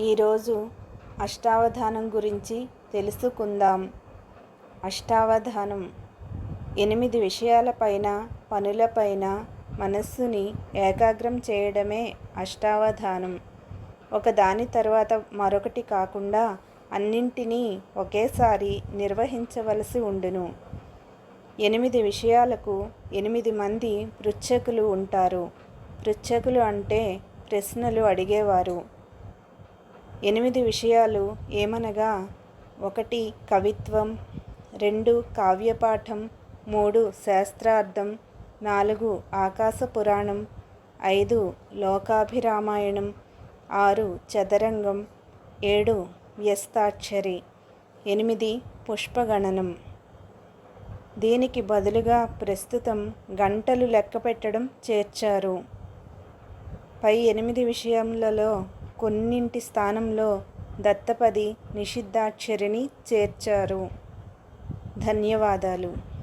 ఈరోజు అష్టావధానం గురించి తెలుసుకుందాం. అష్టావధానం ఎనిమిది విషయాలపైన పనులపైన మనస్సుని ఏకాగ్రం చేయడమే అష్టావధానం. ఒక దాని తర్వాత మరొకటి కాకుండా అన్నింటినీ ఒకేసారి నిర్వహించవలసి ఉండును. ఎనిమిది విషయాలకు ఎనిమిది మంది పృచ్ఛకులు ఉంటారు. పృచ్ఛకులు అంటే ప్రశ్నలు అడిగేవారు. ఎనిమిది విషయాలు ఏమనగా ఒకటి కవిత్వం రెండు కావ్యపాఠం మూడు శాస్త్రార్థం నాలుగు ఆకాశ పురాణం ఐదు లోకాభిరామాయణం ఆరు చదరంగం ఏడు వ్యస్తాక్షరి ఎనిమిది పుష్పగణనం. దీనికి బదులుగా ప్రస్తుతం గంటలు లెక్క పెట్టడం చేర్చారు. పై ఎనిమిది విషయములలో కొన్నింటి స్థానంలో దత్తపది నిషిద్ధాక్షరిని చేర్చారు. ధన్యవాదాలు.